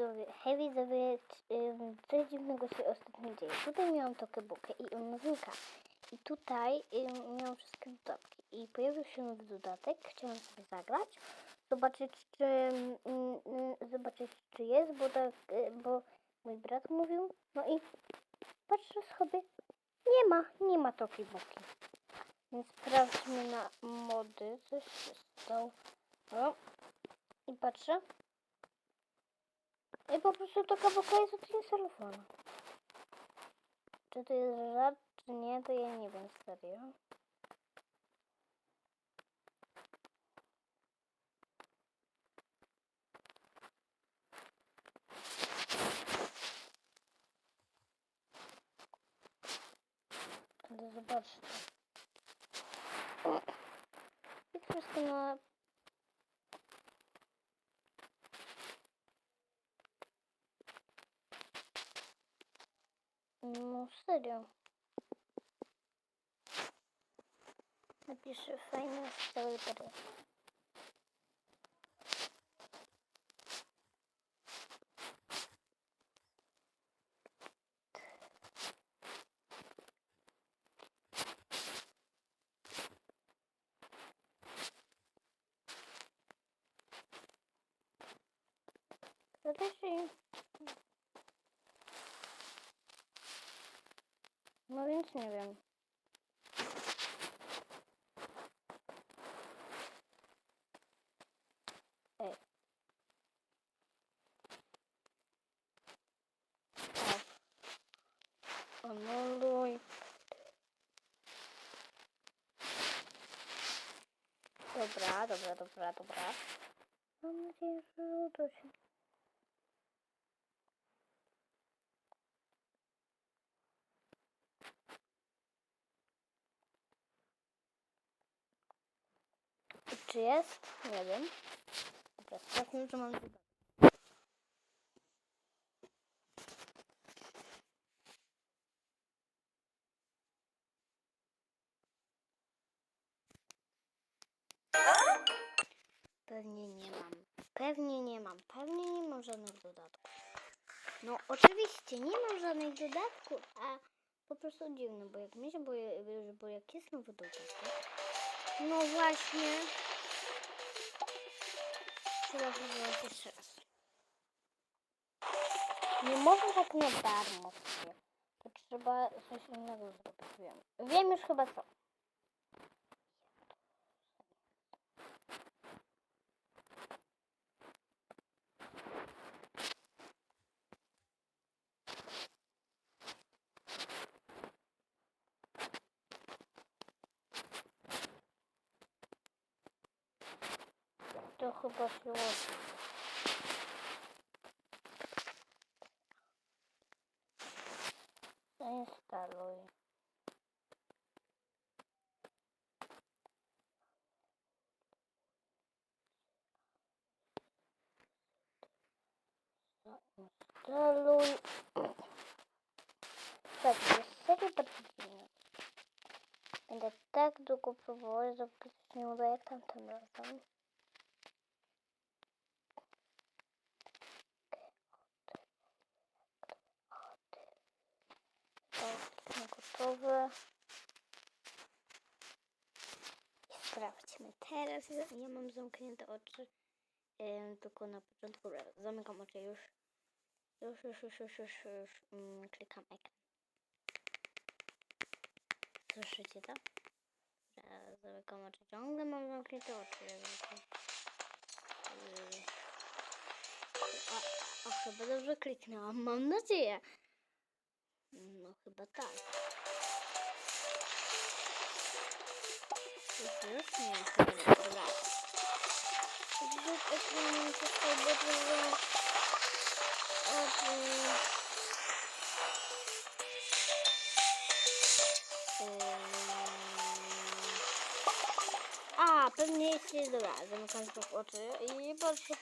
widzowie, hej widzowie, coś dziwnego się ostatnio dzieje. Tutaj miałam tokebukę i znika. I tutaj miałam wszystkie dodatki. I pojawił się nowy dodatek, chciałam sobie zagrać, zobaczyć czy, ym, ym, zobaczyć czy jest, bo tak, y, bo mój brat mówił, no i patrzę sobie, nie ma, nie ma tokebuki. Więc sprawdźmy na mody, coś się stało. O. I patrzę. I po prostu taka boka jest od telefonu. Czy to jest żart, czy nie, to ja nie wiem serio. Ale zobaczcie. I wszystko na No serio. Napiszę fajne celebry. To też i... No więc nie wiem. Ej. O. Anuluj. Dobra, dobra, dobra, dobra. Mam nadzieję, że uda się. Czy jest? Nie wiem. Dobra, sprawdźmy, mam. Pewnie nie mam. Pewnie nie mam. Pewnie nie mam żadnych dodatków. No oczywiście nie mam żadnych dodatków, a po prostu dziwne, bo jak mi się bo jak jest nowy dodatek, no właśnie. Trzeba próbować jeszcze raz. Nie można tak na darmo. To trzeba coś innego zrobić. Wiem. Wiem już chyba co. To chyba się łączy. Zainstaluj. Zainstaluj. Tak, jest serio bardzo dziwne. Będę tak długo próbować, dopóki coś nie uda jak I sprawdźmy. Teraz ja ja mam zamknięte oczy. Tylko na początku dobra, zamykam oczy już. Już, już, już, już, już, już. Mm, klikam ekran. Słyszycie to? Zamykam oczy. Ciągle mam zamknięte oczy. jakby. Yy. Chyba dobrze kliknęłam, mam nadzieję. No chyba tak. Już, już nie, chyba nie. Dobra. Zrzut ekranu został bardzo A, pewnie jest dobra, zamykam znów oczy i patrzę,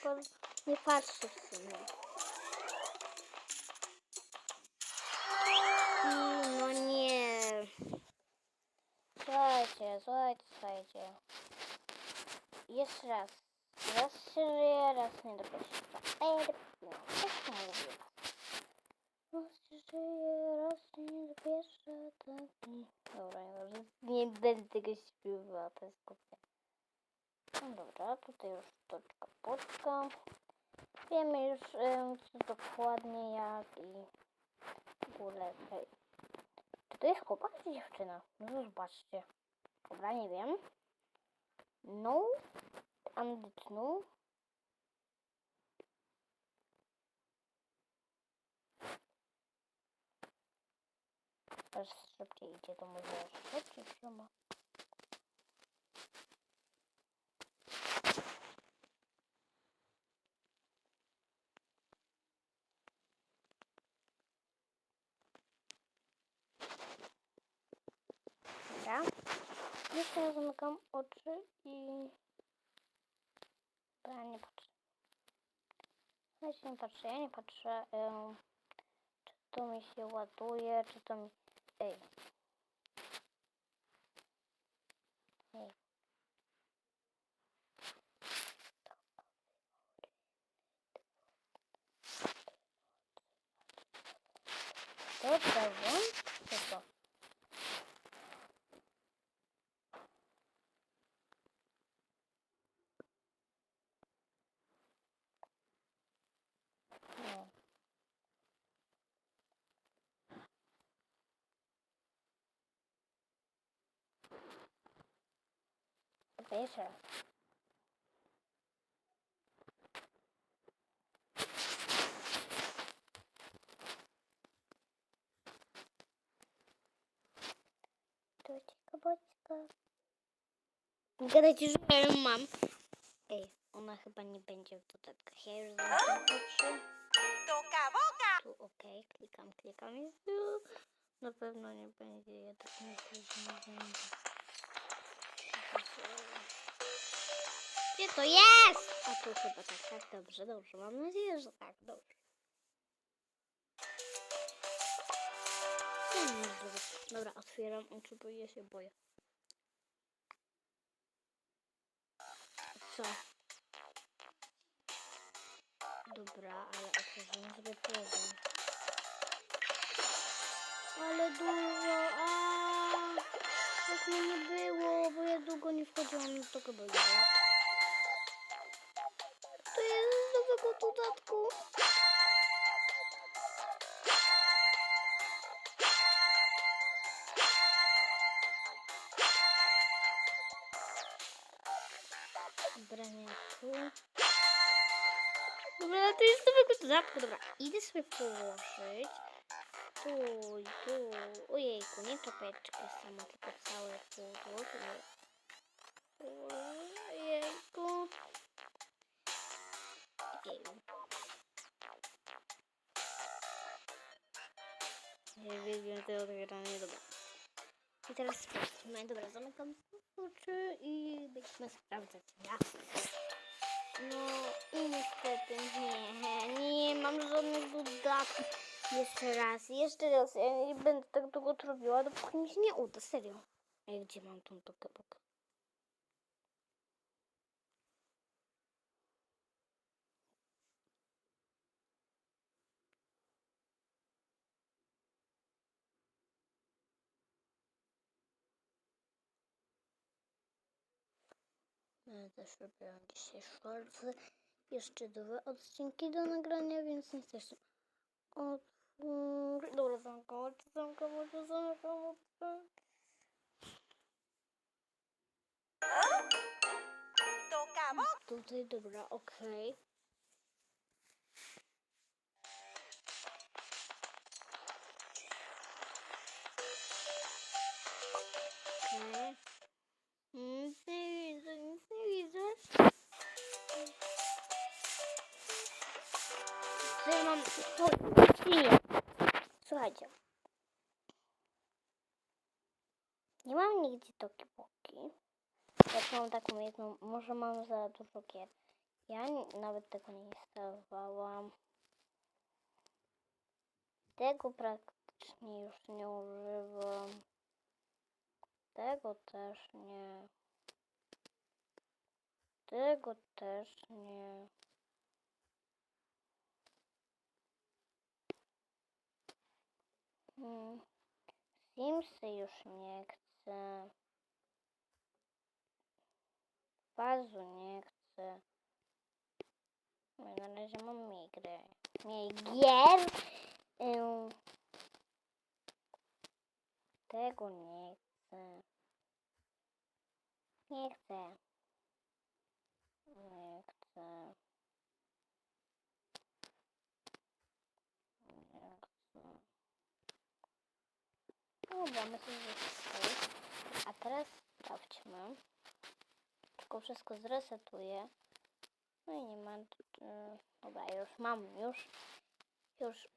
dostajecie. Jeszcze raz. Raz się żyje, raz nie dopuszcza. No, tak to mówię. Raz się żyje, raz się nie dopuszcza, tak. Dobra, nie może. Nie będę tego śpiewała, to jest głupie. No dobra, tutaj już toczka poczka. Wiemy już um, co dokładnie jak i w ogóle. Czy to jest chłopak czy dziewczyna? No zobaczcie. Dobra, nie wiem. No, Andit, no. Aż szybciej idzie, to może szybciej trzyma. Dobra. Jeszcze ja zamykam oczy i... Dobra, nie patrzę. Ja się nie patrzę, ja nie patrzę, em, czy to mi się ładuje, czy to mi... Ej. To prezent? Co to? No. Dobra, jeszcze raz. Docieka, bocika. Gadajcie, że ja ją mam. Ej, ona chyba nie będzie w dodatkach. Ja już boca. Tu ok, klikam, klikam i tu. Na pewno nie będzie, ja tak myślę, że nie będzie. Gdzie to jest? A tu chyba tak, tak, dobrze, dobrze. Mam nadzieję, że tak, dobrze. Dobra, otwieram oczy, bo ja się boję. Co? Dobra, ale otworzymy sobie prezent. Ale dużo, a Tak mnie nie było, bo ja długo nie wchodziłam do tego boiska. Nowego dodatku. Dobra, nie tu. Dobra, to jest nowego dodatku. Dobra, idę sobie położyć. Tu i tu. Ojejku, nie czapeczkę sama, tylko całe pudło. To otwieranie, dobra. I teraz sprawdźmy. Dobra, zamykam oczy i będziemy sprawdzać jasne. No i niestety nie, nie mam żadnych dodatków. Jeszcze raz, jeszcze raz, ja nie będę tak długo robiła, dopóki mi się nie uda, serio. Ej, gdzie mam tą tokebukę? Ja też robiłam dzisiaj shortsy. Jeszcze dwa odcinki do nagrania, więc nie się otworzyć. Dobra, zamknął oczy. Toca boca. Tutaj, dobra, okej. Nic nie mam? Oj, nie. Słuchajcie. Nie mam nigdzie toki boki. Jak mam taką jedną, może mam za dużo gier. Ja nawet tego nie instalowałam. Tego praktycznie już nie używam. Tego też nie. Tego też nie. Hmm. Simsy już nie chcę. Bazu nie chcę. No, na razie mam mniej gry. Mniej gier. Um. Tego nie chcę. Nie chcę. Że jest A teraz sprawdźmy. Tylko wszystko zresetuję. No i nie ma. y, Dobra, już mam, już. Już.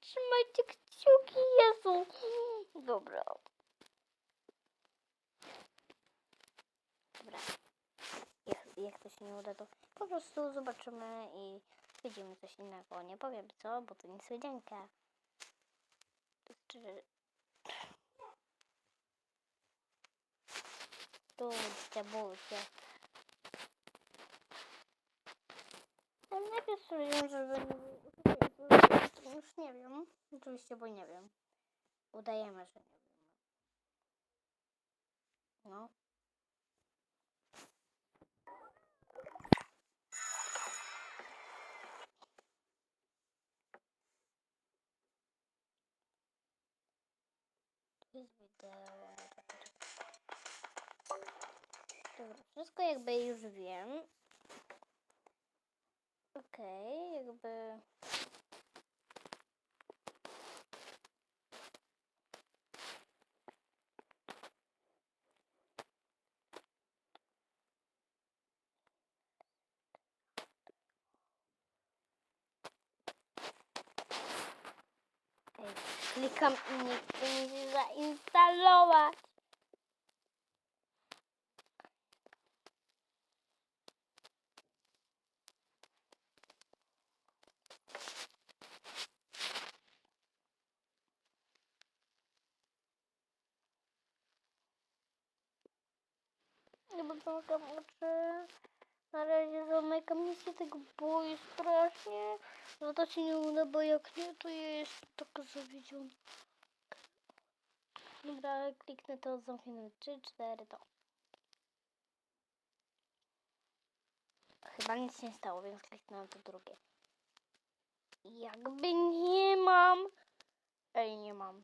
Trzymajcie kciuki, Jezu. Dobra. Dobra. Jak, jak to się nie uda, to po prostu zobaczymy i widzimy coś innego. Nie powiem co, bo to niespodzianka. Czy... Bójcie, bójcie. Ale najpierw stwierdziłam, żeby nie już nie wiem. Oczywiście, bo nie wiem. Udajemy, że nie wiem. No. Tu jest wideo. Dobra, wszystko jakby już wiem. Okej, jakby... Ej, klikam i nie chce mi się zainstalować. Nie bo zamykam oczy. Na razie zamykam, nie się tego boję strasznie. No to się nie uda, bo jak nie, to ja jestem taka zawiedziona. Dobra, kliknę to, zamknę 3, 4, to. Chyba nic nie stało, więc kliknę na to drugie. Jakby nie mam. Ej, nie mam.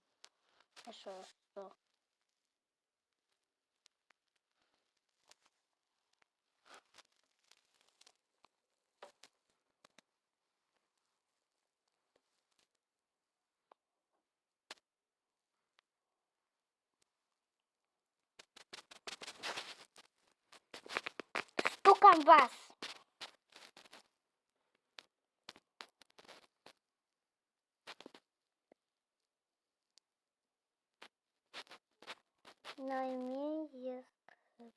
Jeszcze raz to. Stukam was! Najmniej jest chyba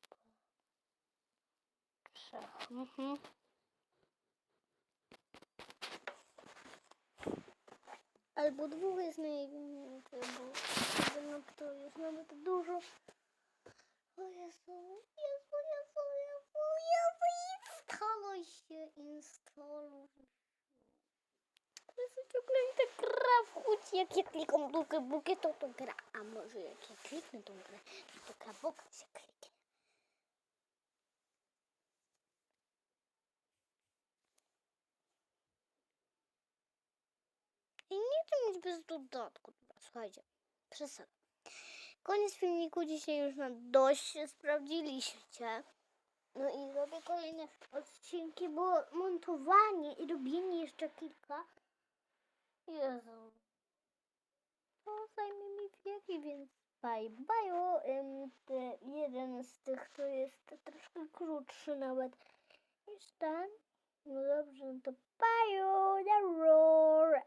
trzech. Mhm. Albo dwóch jest najmniej, bo no to jest nawet dużo. O Jezu, Jezu, Jezu, Jezu, Jezu, instaluj się, instaluj się. Jezu, ciągle mi ta gra wchodzi, jak ja klikam to to gra. A może jak ja kliknę tą grę, to to kawoka się kliknie. I nie chcę mieć bez dodatku. Dobra, słuchajcie, przesadzam. Koniec filmiku dzisiaj już na dość sprawdziliście. No i robię kolejne odcinki, bo montowanie i robienie jeszcze kilka. Jezu. To zajmie mi wieki, więc bye bye. Jeden z tych to jest troszkę krótszy nawet niż ten. No dobrze, no to bye. Na roar.